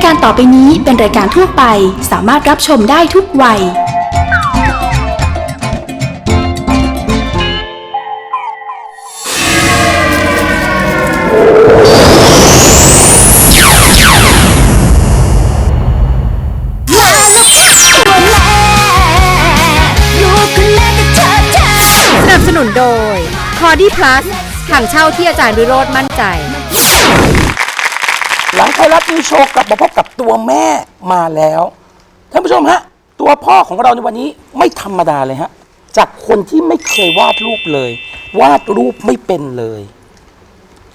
ายการต่อไปนี้เป็นรายการทั่วไปสามารถรับชมได้ทุกวัย สนับสนุนโดย c o d y Plus ถังเช่าที่อาจารย์วิโรธมั่นใจ หลังไทยรัฐนิวโชว์กลับมาพบกับตัวแม่มาแล้วท่านผู้ชมฮะ ตัวพ่อของเราในวันนี้ไม่ธรรมดาเลยฮะ จากคนที่ไม่เคยวาดรูปเลย วาดรูปไม่เป็นเลย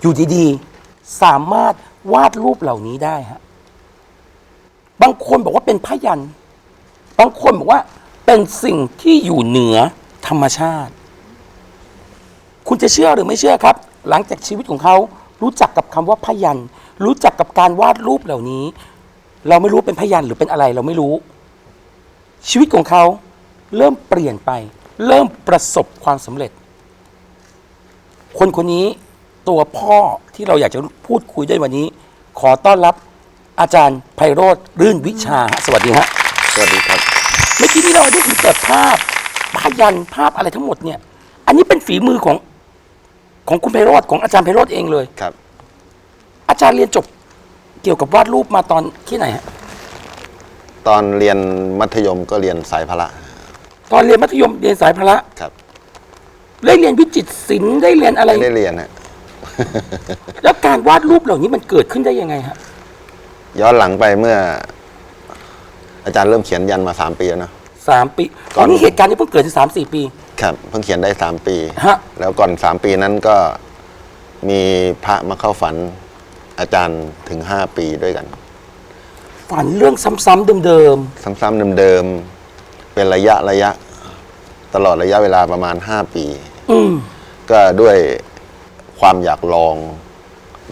อยู่ดีๆ สามารถวาดรูปเหล่านี้ได้ฮะบางคนบอกว่าเป็นพยัน บางคนบอกว่าเป็นสิ่งที่อยู่เหนือธรรมชาติ คุณจะเชื่อหรือไม่เชื่อครับ หลังจากชีวิตของเขารู้จักกับคำว่าพยัน รู้จักกับการวาดรูปเหล่านี้ เราไม่รู้เป็นพยันหรือเป็นอะไรเราไม่รู้ ชีวิตของเขาเริ่มเปลี่ยนไป เริ่มประสบความสำเร็จ คนคนนี้ตัวพ่อที่เราอยากจะพูดคุยด้วยวันนี้ ขอต้อนรับอาจารย์ไพโรธรื่นวิชาฮะสวัสดีฮะสวัสดีครับ เมื่อกี้ที่เราได้เห็นแต่ภาพพยันภาพอะไรทั้งหมดเนี่ย อันนี้เป็นฝีมือของของคุณไพโรธของอาจารย์ไพโรธเองเลยครับ อาจารย์เรียนจบเกี่ยวกับวาดรูปมาตอนที่ไหนฮะตอนเรียนมัธยมก็เรียนสายพละตอนเรียนมัธยมเรียนสายพละครับได้เรียนวิจิตรศิลป์ได้เรียนอะไร ไม่ได้เรียนฮะ แล้วการวาดรูปเหล่านี้มันเกิดขึ้นได้ยังไงฮะย้อนหลังไปเมื่อ อาจารย์เริ่มเขียนยันมาสามปีแล้วเนอะ สามปีก่ตออน นนี้เหตุการณ์นี้เพิ่งเกิดที่สามสี่ปี ครับเพิ่งเขียนได้สามปี ฮะ แล้วก่อนสามปีนั้นก็มีพระมาเข้าฝัน อาจารย์ถึงห้าปีด้วยกัน ฝันเรื่องซ้ำๆเดิมซ้ำๆเดิมๆเป็นระยะระยะ ตลอดระยะเวลาประมาณห้าปี ๆอืมก็ด้วยความอยากลอง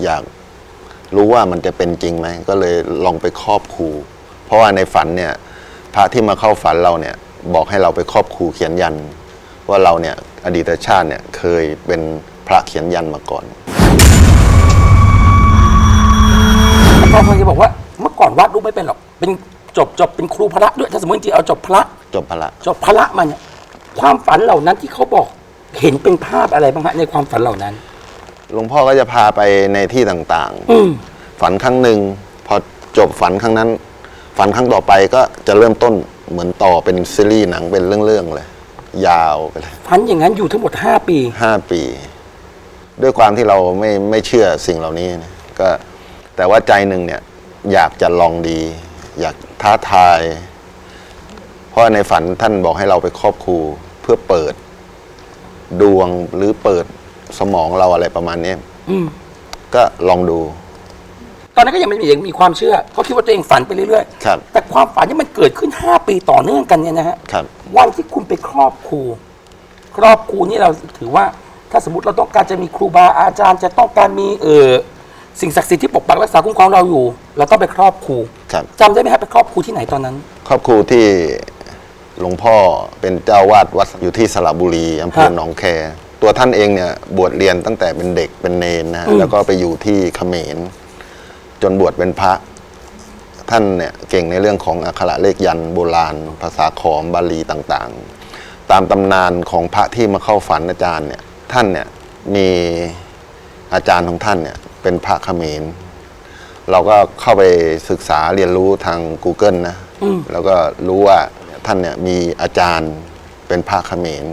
อยากรู้ว่ามันจะเป็นจริงไหม ก็เลยลองไปครอบครู เพราะว่าในฝันเนี่ย พระที่มาเข้าฝันเราเนี่ย บอกให้เราไปครอบครูเขียนยัน ว่าเราเนี่ย อดีตชาติเนี่ยเคยเป็นพระเขียนยันมาก่อน แต่ก็คงจะบอกว่าเมื่อก่อนวาดรูปไม่เป็นหรอก เป็นจบจบเป็นครูพระด้วย ถ้าสมมติจริงๆเอาจบพระ จบพละจบพระมาเนี่ยความฝันเหล่านั้นที่เขาบอกเห็นเป็นภาพอะไรบ้างฮะในความฝันเหล่านั้น หลวงพ่อก็จะพาไปในที่ต่างอืมๆ ฝันครั้งหนึ่งพอจบฝันครั้งนั้น ฝันครั้งต่อไปก็จะเริ่มต้นเหมือนต่อเป็นซีรีส์หนังเป็นเรื่องๆเลย ยาวไปเลย ฝันอย่างนั้นอยู่ทั้งหมดห้าปี ห้าปี ด้วยความที่เราไม่ไม่เชื่อสิ่งเหล่านี้นะก็ แต่ว่าใจหนึ่งเนี่ยอยากจะลองดี อยากท้าทาย เพราะในฝันท่านบอกให้เราไปครอบครูเพื่อเปิดดวงหรือเปิดสมองเราอะไรประมาณนี้อืม ก็ลองดูตอนนั้นก็ยังไม่มียังมีความเชื่อเขาคิดว่าตัวเองฝันไปเรื่อยครับ ๆ แต่ความฝันนี่มันเกิดขึ้นห้าปีต่อเนื่องกันเนี่ยนะฮะครับ วันที่คุณไปครอบครู ครอบครูนี่เราถือว่า ถ้าสมมติเราต้องการจะมีครูบาอาจารย์จะต้องการมีเออ สิ่งศักดิ์สิทธิ์ที่ปกปักรักษาคุ้มครองเราอยู่ เราต้องไปครอบครูครับ จำได้ไหมฮะไปครอบครูที่ไหนตอนนั้น ครอบครูที่หลวงพ่อเป็นเจ้าวาดวัดอยู่ที่สระบุรีอำเภอฮะหนองแค ตัวท่านเองเนี่ยบวชเรียนตั้งแต่เป็นเด็กเป็นเนนนะฮะอืม แล้วก็ไปอยู่ที่เขมร จนบวชเป็นพระ ท่านเนี่ยเก่งในเรื่องของอักขระเลขยันต์โบราณ ภาษาขอมบาลีต่างๆ ตามตำนานของพระที่มาเข้าฝันอาจารย์เนี่ยท่านเนี่ยมีอาจารย์ของท่านเนี่ย เป็นพระเขมรเราก็เข้าไปศึกษาเรียนรู้ทาง Google นะอืมแล้วก็รู้ว่าท่านเนี่ยมีอาจารย์เป็นพระเขมร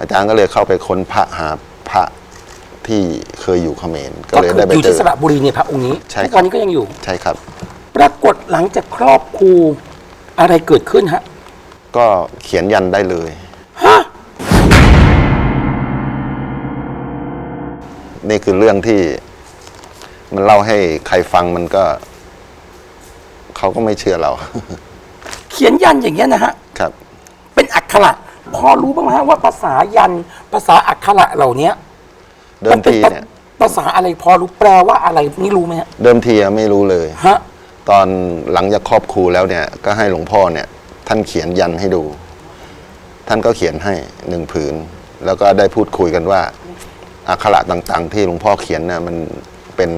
อาจารย์ก็เลยเข้าไปค้นพระหาพระที่เคยอยู่เขมรก็ก็เลยคือได้ไปอยู่เจที่อ สระบุรีเนี่ยพระองค์นี้ใช่ทุกครับวันนี้ก็ยังอยู่ ใช่ครับ ปรากฏหลังจากครอบครูอะไรเกิดขึ้นฮะ ก็เขียนยันได้เลยฮะนี่คือเรื่องที่ มันเล่าให้ใครฟังมันก็ เขาก็ไม่เชื่อเรา เขียนยันอย่างเงี้ยนะฮะ ครับ เป็นอักขระพอรู้บ้างไหมฮะว่าภาษายันภาษาอักขระเหล่านี้เดิมเป็นทีภาเนี่ย ภาษาอะไรพอรู้แปลว่าอะไรนี่รู้ไหมฮะเดิมทีอะไม่รู้เลย ฮะตอนหลังจากครอบครูแล้วเนี่ย ก็ให้หลวงพ่อเนี่ย ท่านเขียนยันให้ดู ท่านก็เขียนให้หนึ่งผืน แล้วก็ได้พูดคุยกันว่าอักขระต่าง ๆ ที่หลวงพ่อเขียนน่ะมัน เป็น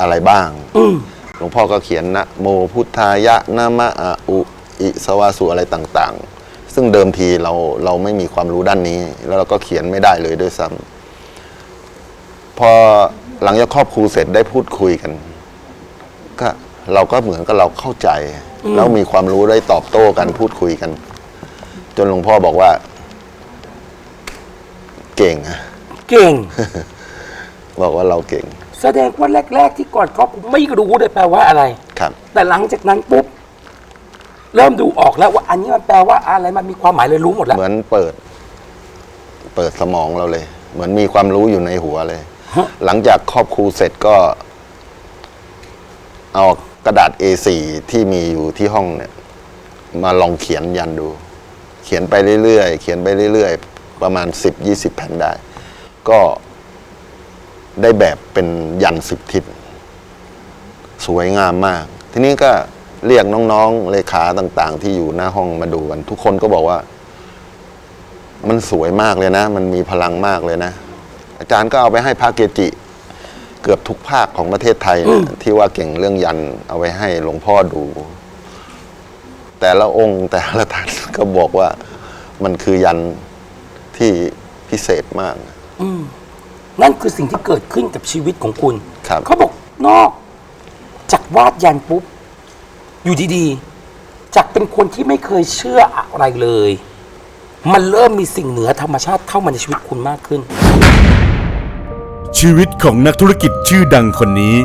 อะไรบ้างอืมหลวงพ่อก็เขียนนะโมพุทธายะนะมะอะอุอิสวาสุอะไรต่างๆ ซึ่งเดิมทีเราเราไม่มีความรู้ด้านนี้ แล้วเราก็เขียนไม่ได้เลยด้วยซ้ำพอหลังจากครอบครูเสร็จได้พูดคุยกัน ก็เราก็เหมือนกับเราเข้าใจ แล้วมีความรู้ได้ตอบโต้กันพูดคุยกัน จนหลวงพ่อบอกว่า เก่งอะเก่ง บอกว่าเราเก่ง แสดงว่าแรก ๆ ที่ก่อนครอบครูไม่รู้เลยแปลว่าอะไร ครับ แต่หลังจากนั้นปุ๊บเริ่มดูออกแล้วว่าอันนี้มันแปลว่าอะไรมันมีความหมายเลยรู้หมดแล้ว เหมือนเปิด เปิดสมองเราเลย เหมือนมีความรู้อยู่ในหัวเลย ฮะ หลังจากครอบครูเสร็จก็ เอากระดาษ A4 ที่มีอยู่ที่ห้องเนี่ย มาลองเขียนยันดู เขียนไปเรื่อยๆเขียนไปเรื่อยๆ ประมาณสิบยี่สิบแผ่นได้ ก็ ได้แบบเป็นยันสิบทิศสวยงามมาก ทีนี้ก็เรียกน้องๆเลขาต่าง ๆ ที่อยู่หน้าห้องมาดูกัน ทุกคนก็บอกว่า มันสวยมากเลยนะ มันมีพลังมากเลยนะ อาจารย์ก็เอาไปให้พระเกจิ เกือบทุกภาคของประเทศไทยนะที่ว่าเก่งเรื่องยันเอาไปให้หลวงพ่อดู แต่ละองค์แต่ละท่านก็บอกว่ามันคือยันที่พิเศษมาก นั่นคือสิ่งที่เกิดขึ้นกับชีวิตของคุณครับ เขาบอกนอกจากวาดยันปุ๊บ อยู่ดีๆจากเป็นคนที่ไม่เคยเชื่ออะไรเลย มันเริ่มมีสิ่งเหนือธรรมชาติเข้ามาในชีวิตคุณมากขึ้น ชีวิตของนักธุรกิจชื่อดังคนนี้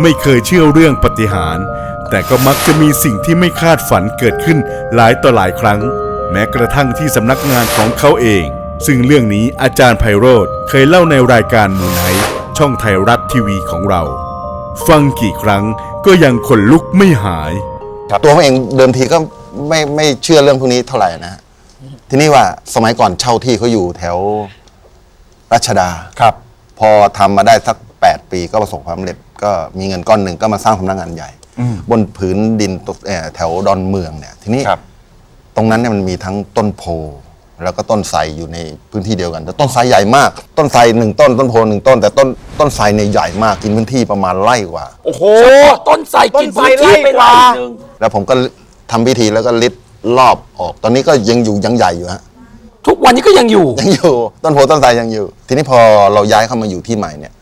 ไม่เคยเชื่อเรื่องปาฏิหารย์แต่ก็มักจะมีสิ่งที่ไม่คาดฝันเกิดขึ้นหลายต่อหลายครั้ง แม้กระทั่งที่สำนักงานของเขาเอง ซึ่งเรื่องนี้อาจารย์ไพโรธเคยเล่าในรายการมูไนท์ช่องไทยรัฐทีวีของเรา ฟังกี่ครั้งก็ยังขนลุกไม่หายตัวผมเองเดิมทีก็ไม่ไม่เชื่อเรื่องพวกนี้เท่าไหร่นะฮะทีนี้ว่าสมัยก่อนเช่าที่เขาอยู่แถวรัชดา ครับ พอทำมาได้สัก 8 ปีก็ประสบความสำเร็จก็มีเงินก้อนหนึ่งก็มาสร้างสำนักงานใหญ่ บนผืนดินตกเอ่อแถวดอนเมืองเนี่ย ทีนี้ครับ ตรงนั้นเนี่ยมันมีทั้งต้นโพ แล้วก็ต้นไทรอยู่ในพื้นที่เดียวกัน แต่ต้นไทรใหญ่มาก ต้นไทรหนึ่งต้น ต้นโพหนึ่งต้น แต่ต้นต้นไทรในยใหญ่มากกินพื้นที่ประมาณไร่กว่า โอ้โหเฉพาะต้นไทรกินพื้นที่ไปไร่หนึ่งแล้วผมก็ทำพิธีแล้วก็ลิดรอบออก ตอนนี้ก็ยังอยู่ยังใหญ่อยู่ฮะทุกวันนี้ก็ยังอยู่ ยังอยู่ ต้นโพต้นไทรยังอยู่ ทีนี้พอเราย้ายเข้ามาอยู่ที่ใหม่เนี่ย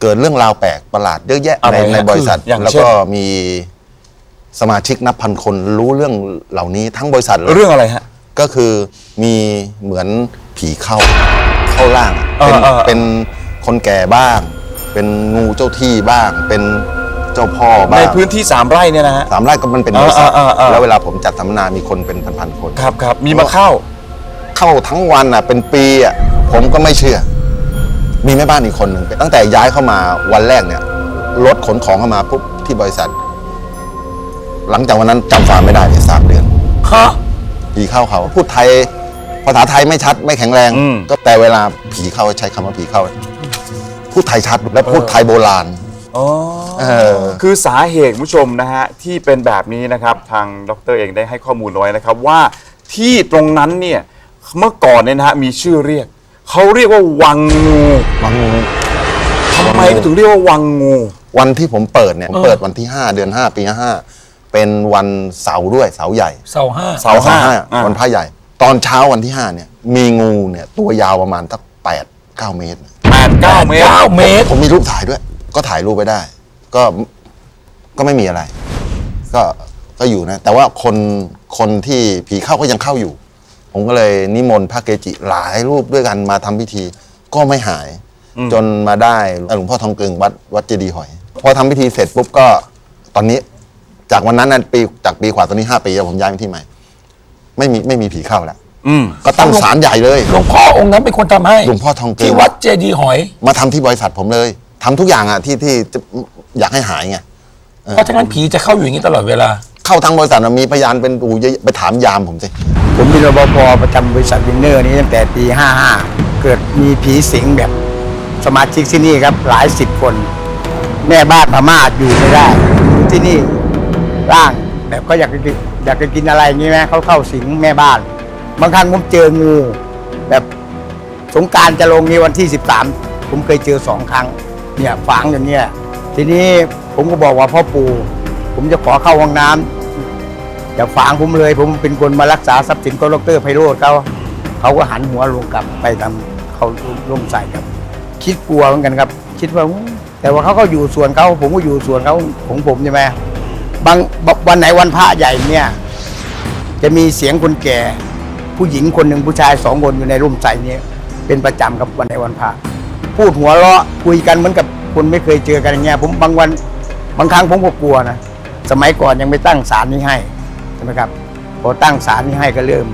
เกิดเรื่องราวแปลกประหลาดเยอะแยะอะไรในฮะในบริษัทอย่างแล้วเช่น ก็มีสมาชิกนับพันคนรู้เรื่องเหล่านี้ทั้งบริษัทเลย เรื่องอะไรฮะ ก็คือมีเหมือนผีเข้าเข้าร่างเออเป็นเออ เป็นคนแก่บ้าง เป็นงูเจ้าที่บ้าง เป็นเจ้าพ่อบ้างในพื้นที่สามไร่เนี่ยนะฮะ สามไร่ก็มันเป็นบริษัทเออเออเออ แล้วเวลาผมจัดสัมมนามีคนเป็นพันๆคน ครับครับมีมาเข้า เข้าทั้งวันอะเป็นปีอะผมก็ไม่เชื่อ มีแม่บ้านอีกคนหนึ่งตั้งแต่ย้ายเข้ามาวันแรกเนี่ยรถขนของเข้ามาปุ๊บที่บริษัท หลังจากวันนั้นจำฟาร์มไม่ได้เลยสามเดือน ฮะ ผีเข้าเขาพูดไทยภาษาไทยไม่ชัดไม่แข็งแรง อืม ก็แต่เวลาผีเข้าใช้คำว่าผีเข้า พูดไทยชัดและพูดไทยโบราณ อ๋อ เออ คือสาเหตุคุณผู้ชมนะฮะที่เป็นแบบนี้นะครับทางดรเองได้ให้ข้อมูลเอาไว้นะครับว่าที่ตรงนั้นเนี่ยเมื่อก่อนเนี่ยนะฮะมีชื่อเรียกเขาเรียกว่าวังงูวังงูทำไมเขาถึงเรียกว่าวังงู วันที่ผมเปิดเนี่ยผมเปิดวันที่ 5 เดือน 5 ปี 5 เป็นวันเสาร์ด้วยเสาร์ใหญ่ เสาห้า เสาร์ห้าวันวันพระใหญ่ ตอนเช้าวันที่5เนี่ยมีงูเนี่ยตัวยาวประมาณสักแปดเก้าเมตร แปดเก้าเมตร เก้าเมตร ผมมีรูปถ่ายด้วย ก็ถ่ายรูปไปได้ ก็ก็ไม่มีอะไร ก็ก็อยู่นะ แต่ว่าคนคนที่ผีเข้าก็ยังเข้าอยู่ ผมก็เลยนิมนต์พระเกจิหลายรูปด้วยกันมาทำพิธี ก็ไม่หาย จนมาได้หลวงพ่อทองกึงวัดวัดเจดีย์หอย พอทำพิธีเสร็จปุ๊บก็ตอนนี้ จากวันนั้นนะปีจากปีกว่าตอนนี้ห้าปีแล้วผมย้ายมาที่ใหม่ ไม่มีไม่มีผีเข้าแล้วอืมก็ตั้งศาลใหญ่เลยหลวงพ่อองค์นั้นเป็นคนทำให้หลวงพ่อทองกึที่งวัดเจดีย์หอย มาทำที่บริษัทผมเลยทำทุกอย่างอะที่ที่จะอยากให้หายไง เพราะฉะนั้นผีจะเข้าอยู่อย่างนี้ตลอดเวลา เข้าทั้งบริษัทอะมีพยานเป็นอูเยอะไปถามยามผมสิ ผมเป็นรปภประจำบริษัทวินเนอร์นี้ตั้งแต่ปี 55 เกิดมีผีสิงแบบสมาชิกที่นี่ครับหลายสิบคน แม่บ้านพม่าอยู่ไม่ได้อยู่ที่นี่ ร่าง แบบก็อยากจะกินอยากจะกินอะไรอย่างงี้ไหมเขาเข้าสิงแม่บ้าน บางครั้งผมเจองูแบบสงการจะลงนี้วันที่ 13 ผมเคยเจอสองครั้งเนี่ยฝังอย่างเงี้ยทีนี้ผมก็บอกว่าพ่อปู่ผมจะขอเข้าห้องน้ำอย่าฝางผมเลย ผมเป็นคนมารักษาทรัพย์สินของดรไพโรธเขาเขาก็หันหัวลงกลับไปทำเขาลงใส่ครับ คิดกลัวเหมือนกันครับ คิดว่าแต่ว่าเขาก็อยู่ส่วนเขาผมก็อยู่ส่วนเขาของผมใช่ไหม บางวันไหนวันพระใหญ่เนี่ย จะมีเสียงคนแก่ ผู้หญิงคนหนึ่งผู้ชายสองคนอยู่ในร่มไทรเนี่ยเป็นประจำครับวันในวันพระพูดหัวเราะคุยกันเหมือนกับคนไม่เคยเจอกันอย่างเงี้ยผมบางวันบางครั้งผมก็กลัวนะสมัยก่อนยังไม่ตั้งศาลนี้ให้ใช่ไหมครับพอตั้งศาลนี้ให้ก็เริ่ม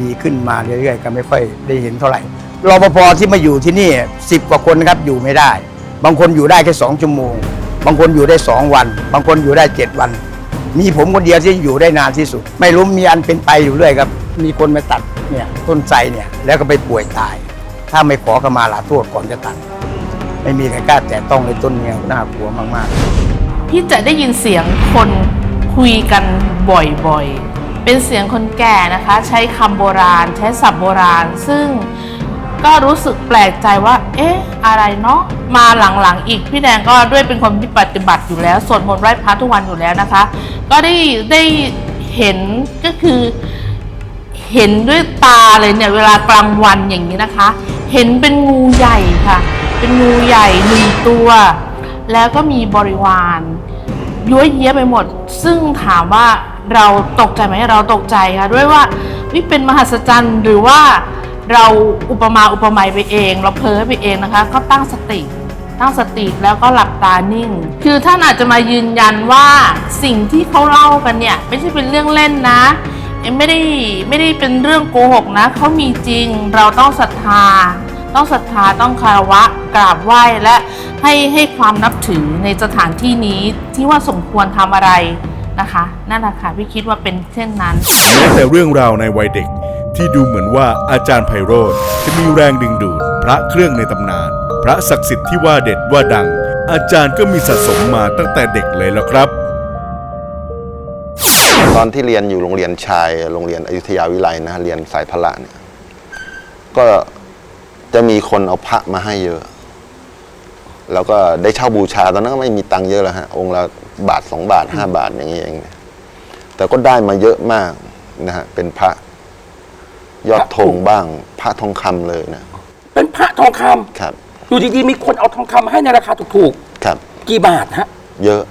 ดีขึ้นมาเรื่อยๆก็ไม่ค่อยได้เห็นเท่าไหร่รปภที่มาอยู่ที่นี่สิบกว่าคนนะครับอยู่ไม่ได้ บางคนอยู่ได้แค่สองชั่วโมง บางคนอยู่ได้สองวัน บางคนอยู่ได้เจ็ดวัน มีผมคนเดียวที่อยู่ได้นานที่สุด ไม่รู้มีอันเป็นไปอยู่เรื่อยครับ มีคนมาตัดเนี่ยต้นไทรเนี่ยแล้วก็ไปป่วยตาย ถ้าไม่ขอขมาลาโทษก่อนจะตัด ไม่มีใครกล้าแตะต้องในต้นเนี่ยน่ากลัวมากๆพี่จะได้ยินเสียงคนคุยกันบ่อยๆ เป็นเสียงคนแก่นะคะ ใช้คำโบราณ ใช้ศัพท์โบราณ ซึ่ง ก็รู้สึกแปลกใจว่า เอ๊ะ อะไรเนาะ มาหลังๆอีกพี่แดงก็ด้วยเป็นคนที่ปฏิบัติอยู่แล้วสวดมนต์ไหว้พระทุกวันอยู่แล้วนะคะ ก็ได้ได้เห็นก็คือ เห็นด้วยตาเลยเนี่ยเวลากลางวันอย่างนี้นะคะ เห็นเป็นงูใหญ่ค่ะ เป็นงูใหญ่หนึ่งตัว แล้วก็มีบริวารย้วยเยี้ยไปหมด ซึ่งถามว่าเราตกใจไหมเราตกใจค่ะด้วยว่าวิเป็นมหัศจรรย์หรือว่า เราอุปมาอุปไมยไปเอง เราเพ้อไปเองนะคะ ก็ตั้งสติตั้งสติแล้วก็หลับตานิ่ง คือท่านอาจจะมายืนยันว่าสิ่งที่เขาเล่ากันเนี่ยไม่ใช่เป็นเรื่องเล่นนะ ไม่ได้ไม่ได้เป็นเรื่องโกหกนะเขามีจริงเราต้องศรัทธา ต้องศรัทธาต้องคารวะกราบไหว้และให้ให้ความนับถือในสถานที่นี้ที่ว่าสมควรทำอะไรนะคะนั่นแหละค่ะพี่คิดว่าเป็นเช่นนั้นแม้แต่เรื่องราวในวัยเด็ก ที่ดูเหมือนว่าอาจารย์ไพโรธจะมีแรงดึงดูด พระเครื่องในตำนาน พระศักดิ์สิทธิ์ที่ว่าเด็ดว่าดัง อาจารย์ก็มีสะสมมาตั้งแต่เด็กเลยแล้วครับ ตอนที่เรียนอยู่โรงเรียนชายโรงเรียนอยุธยาวิไลนะเรียนสายพละเนี่ยก็จะมีคนเอาพระมาให้เยอะ แล้วก็ได้เช่าบูชาตอนนั้นก็ไม่มีตังค์เยอะแล้วฮะองค์ละบาทสองบาทห้าบาทอย่างนี้เองเนี่ยแต่ก็ได้มาเยอะมากนะฮะเป็นพระ ยอดธงบ้าง พระทองคำเลยนะ เป็นพระทองคำครับ อยู่ดีๆมีคนเอาทองคำมาให้ในราคาถูกครับ ๆกี่บาทฮะ เยอะ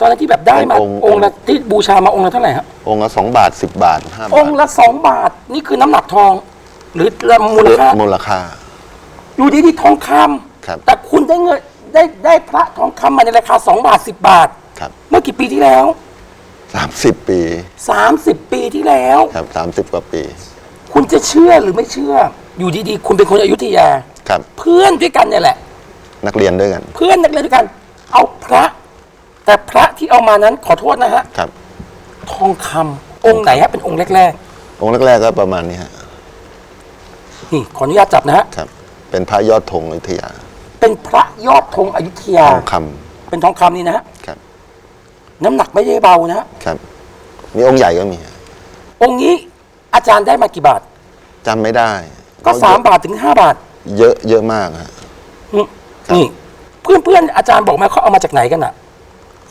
ตอนนั้นที่แบบได้มาองค์ องค์ละที่บูชามาองค์ละเท่าไหร่ฮะองค์ละสองบาทสิบบาทห้าบาทองค์ละสองบาทนี่คือน้ำหนักทอง หรือมูลค่ามูลค่า อยู่ดีๆทองคำครับ แต่คุณได้เงินได้ได้พระทองคำมาในราคาสองบาทสิบบาท ครับเมื่อกี่ปีที่แล้ว สามสิบปีสามสิบปีที่แล้ว ครับสามสิบกว่าปี คุณจะเชื่อหรือไม่เชื่อ อยู่ดีๆ คุณเป็นคนอยุธยา ครับ เพื่อนด้วยกันเนี่ยแหละ นักเรียนด้วยกัน เพื่อนนักเรียนด้วยกัน เอาพระ แต่พระที่เอามานั้นขอโทษนะฮะ ครับ ทองคำองค์ไหนฮะเป็นองค์แรกองค์แรกๆก็ประมาณนี้ฮะ ๆนี่ขออนุญาตจับนะฮะ ครับ เป็นพระยอดธงอยุธยาเป็นพระยอดธงอยุธยา ทองคเป็นทองคำนี่นะฮะำครับ น้ำหนักไม่ได้เบานะฮะ ครับ มีองค์ใหญ่ก็มีฮะองค์นี้ อาจารย์ได้มากี่บาท จำไม่ได้ก็สามบาทถึงห้าบาทเยอะเยอะมากฮะ อืมครับ นี่ เพื่อนเพื่อนๆอาจารย์บอกไหมาเขาเอามาจากไหนกันอะ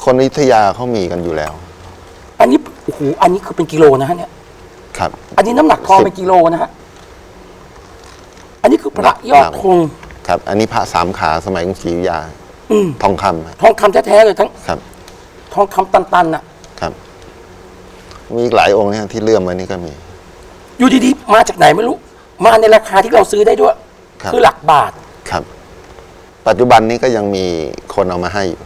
คนอยุธยาเขามีกันอยู่แล้ว อันนี้โอ้โหอันนี้คือเป็นกิโลนะฮะเนี่ย ครับ อันนี้น้ำหนักทองสิบ เป็นกิโลนะฮะ อันนี้คือพระยอดธงครับ อันนี้พระสามขาสมัยกรุงศรีอยุธยาอืมทองคำฮะทองคำแท้ๆเลยทั้งครับ ทองคำตันๆน่ะ ครับ มีอีกหลายองค์เนี่ยที่เลื่อมไว้นี่ก็มี อยู่ดีๆ มาจากไหนไม่รู้ มาในราคาที่เราซื้อได้ด้วย ครับ คือหลักบาท ครับ ปัจจุบันนี้ก็ยังมีคนเอามาให้อยู่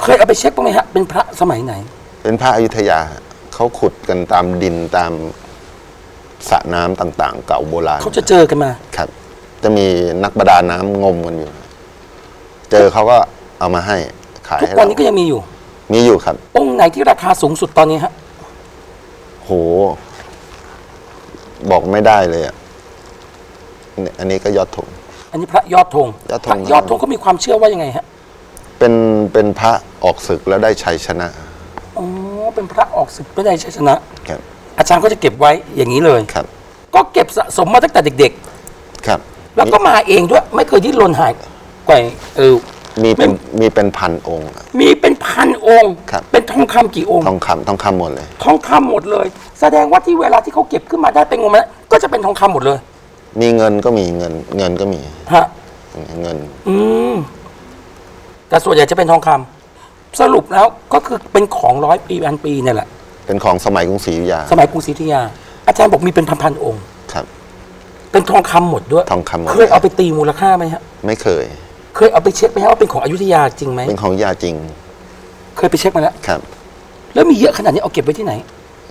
เคยเอาไปเช็คบ้างไหมฮะ เป็นพระสมัยไหน เป็นพระอยุธยาฮะเขาขุดกันตามดินตามสระน้ำต่างๆ เก่าโบราณเขาจะเจอกันมา ครับ จะมีนักประดาน้ำงมกันอยู่ เจอเขาก็เอามาให้ขายทุกให้วันเรานี้ก็ยังมีอยู่ มีอยู่ครับ องค์ไหนที่ราคาสูงสุดตอนนี้ฮะ โห บอกไม่ได้เลยอะเนี่ยอันนี้ก็ยอดธง อันนี้พระยอดธงยอดธง พระยอดธงเขามีความเชื่อว่ายังไงฮะเป็นเป็นพระออกศึกแล้วได้ชัยชนะอ๋อเป็นพระออกศึกไม่ได้ชัยชนะ ครับอาจารย์ก็จะเก็บไว้อย่างนี้เลย ครับก็เก็บสะสมมาตั้งแต่เด็ก ครับๆ แล้วก็มาเองด้วย ไม่เคยดิ้นรนหายไกวเออ มีเป็นมีเป็นพันองค์อะมีเป็น พันองค์ ครับ เป็นทองคำกี่องค์ ทองคำทองคำหมดเลย ทองคำหมดเลย แสดงว่าที่เวลาที่เขาเก็บขึ้นมาได้เป็นงมแล้วก็จะเป็นทองคำหมดเลยมีเงินก็มีเงิน เงินก็มีฮะเงิน อืมแต่ส่วนใหญ่จะเป็นทองคำสรุปแล้วก็คือเป็นของร้อยปีพันปีเนี่ยแหละ เป็นของสมัยกรุงศรีอยุธยาสมัยกรุงศรีอยุธยา อาจารย์บอกมีเป็นพันๆองค์ ครับ เป็นทองคำหมดด้วยทองคำหมด เคยเอาไปตีมูลค่าไหมฮะ ไม่เคย เคยเอาไปเช็คไหมฮะว่าเป็นของอยุธยาจริงไหมเป็นของอยุธยาจริง เคยไปเช็คมาแล้ว ครับ แล้วมีเยอะขนาดนี้เอาเก็บไว้ที่ไหน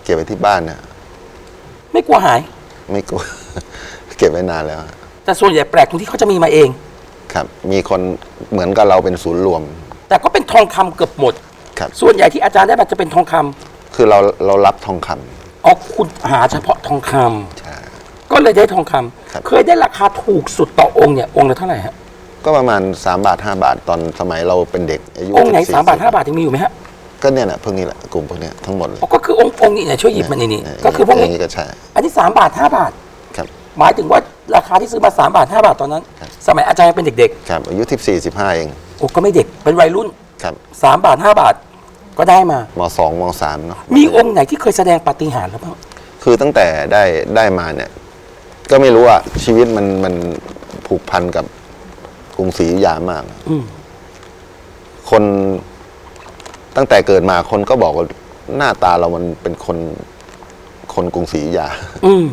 เก็บไว้ที่บ้านนะไม่กลัวหาย ไม่กลัว เก็บไว้นานแล้วแต่ส่วนใหญ่แปลกตรงที่เขาจะมีมาเอง ครับ มีคนเหมือนกับเราเป็นศูนย์รวม แต่ก็เป็นทองคำเกือบหมด ครับ ส่วนใหญ่ที่อาจารย์ได้มาจะเป็นทองคำคือเราเรารับทองคำอ๋อคุณหาเฉพาะทองคำใช่ ก็เลยได้ทองคำครับ เคยได้ราคาถูกสุดต่อองค์เนี่ยองค์ละเท่าไหร่ฮะ ก็ประมาณ 3 บาท 5 บาทตอนสมัยเราเป็นเด็กอายุองค์ไหน14สามบาทห้าบาทยังมีอยู่ไหมฮะก็เนี่ยแหละพวกนี้แหละกลุ่มพวกเนี้ยทั้งหมดเลย อ๋อก็คือองค์องค์นี้เนี่ยช่วยหยิบมานี่นี่เยก็คือพวกย่านี้งนี้ก็ใช่ อันนี้สามบาทห้าบาท ครับ หมายถึงว่าราคาที่ซื้อมาสามบาทห้าบาทตอนนั้น ครับ สมัยอาจารย์ยังเป็นเด็กครับอายุ14 15เองๆโอ้ก็ไม่เด็กเป็นวัยรุ่นครับสามบาทห้าบาทก็ได้มา มสองมสามเนาะมีองค์ไหนที่เคยแสดงปาฏิหาริย์แล้วบ้างคือตั้งแต่ได้ได้มาเนี่ย ก็ไม่รู้ว่าชีวิตมันมันผูกพันกับ กรุงศรีอยุธยามาก อืมคนตั้งแต่เกิดมาคนก็บอกว่าหน้าตาเรามันเป็นคนคนกรุงศรีอยุธยา อืม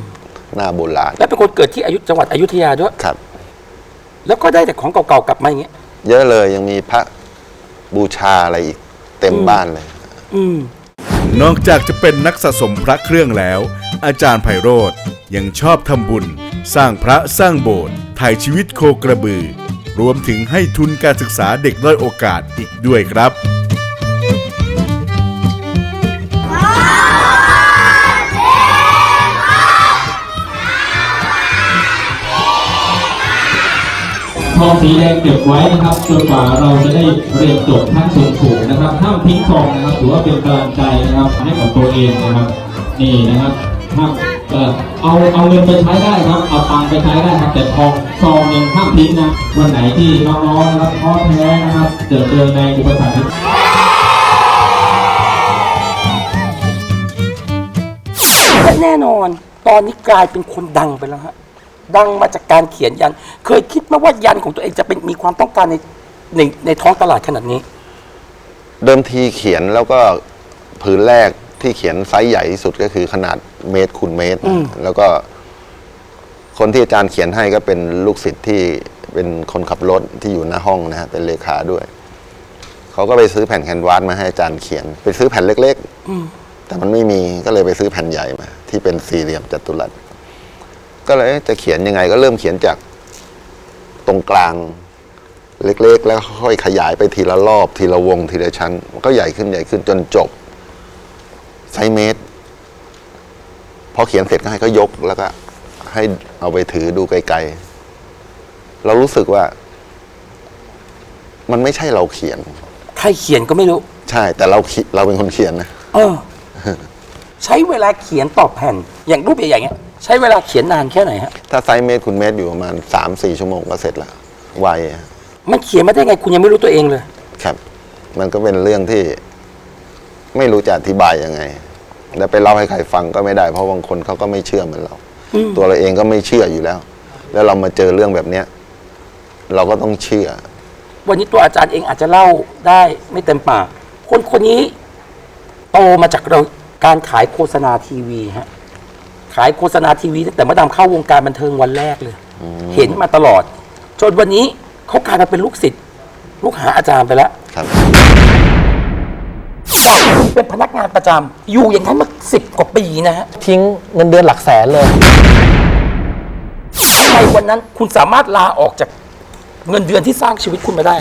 หน้าโบราณแล้วเป็นคนเกิดที่อยุธจังหวัดอยุธยาด้วย ครับ แล้วก็ได้แต่ของเก่าๆกลับมาอย่างเงี้ย เยอะเลยยังมีพระบูชาอะไรอีก เต็มบ้านเลย อืม นอกจากจะเป็นนักสะสมพระเครื่องแล้ว อาจารย์ไพโรธยังชอบทำบุญ สร้างพระสร้างโบสถ์ถ่ายชีวิตโคกระบือ รวมถึงให้ทุนการศึกษาเด็กด้อยโอกาสอีกด้วยครับทองสีแดงเก็บไว้นะครับจนกว่าเราจะได้เรียนจบทั้งสูงสูงๆนะครับห้ามทิ้งทองนะครับถือว่าเป็นกำลังใจนะครับให้กับตัวเองนะครับ นี่นะครับห้าม เอ่อเอาเอาเงินไปใช้ได้ครับ เอาตังค์ไปใช้ได้ครับแต่ทองทองยังห้ามทิ้งนะวันไหนที่น้องๆนะครับท้อแท้นะครับเจอเจอในอุปสรรคและแน่นอนตอนนี้กลายเป็นคนดังไปแล้วฮะดังมาจากการเขียนยัน เคยคิดไหมว่ายันของตัวเองจะเป็นมีความต้องการในในในท้องตลาดขนาดนี้ เดิมทีเขียนแล้วก็ผืนแรกที่เขียนไซส์ใหญ่ที่สุดก็คือขนาด เมตรคูณเมตรอืมแล้วก็ คนที่อาจารย์เขียนให้ก็เป็นลูกศิษย์ที่เป็นคนขับรถที่อยู่หน้าห้องนะฮะเป็นเลขาด้วย เขาก็ไปซื้อแผ่นแคนวาสมาให้อาจารย์เขียน ไปซื้อแผ่นเล็กๆแต่มันไม่มีก็เลยไปซื้อแผ่นใหญ่มา ที่เป็นสี่เหลี่ยมจัตุรัส ก็เลยเอ๊ะจะเขียนยังไง ก็เริ่มเขียนจากตรงกลางเล็กๆ แล้วค่อยขยายไปทีละรอบ ทีละวง ทีละชั้นมันก็ใหญ่ขึ้นใหญ่ขึ้นจนจบไซส์เมตร พอเขียนเสร็จก็ให้เขายกแล้วก็ให้เอาไปถือดูไกลๆ เรารู้สึกว่า มันไม่ใช่เราเขียน ใครเขียนก็ไม่รู้ ใช่ แต่เราขีเราเป็นคนเขียนนะเออ ใช้เวลาเขียนต่อแผ่น อย่างรูปใหญ่ๆเงี้ยใช้เวลาเขียนนานแค่ไหนฮะ ถ้าไซส์เมตรคูณเมตรอยู่ประมาณสามสี่ชั่วโมงก็เสร็จละไวอะมันเขียนมาได้ไงคุณยังไม่รู้ตัวเองเลย ครับ มันก็เป็นเรื่องที่ ไม่รู้จะอธิบายยังไง แล้วไปเล่าให้ใครฟังก็ไม่ได้ เพราะบางคนเขาก็ไม่เชื่อเหมือนเราอืมตัวเราเองก็ไม่เชื่ออยู่แล้ว แล้วเรามาเจอเรื่องแบบเนี้ยเราก็ต้องเชื่อ วันนี้ตัวอาจารย์เองอาจจะเล่าได้ไม่เต็มปาก คนคนนี้ โตมาจากเราการขายโฆษณาทีวีฮะ ขายโฆษณาทีวีตั้งแต่มาดามเข้าวงการบันเทิงวันแรกเลย เห็นมาตลอด จนวันนี้เขากลายมาเป็นลูกศิษย์ลูกหาอาจารย์ไปแล้วครับ เป็นพนักงานประจำอยู่อย่างนั้นมาสิบกว่าปีนะฮะทิ้งเงินเดือนหลักแสนเลยทำไมวันนั้นคุณสามารถลาออกจากเงินเดือนที่สร้างชีวิตคุณมาได้ม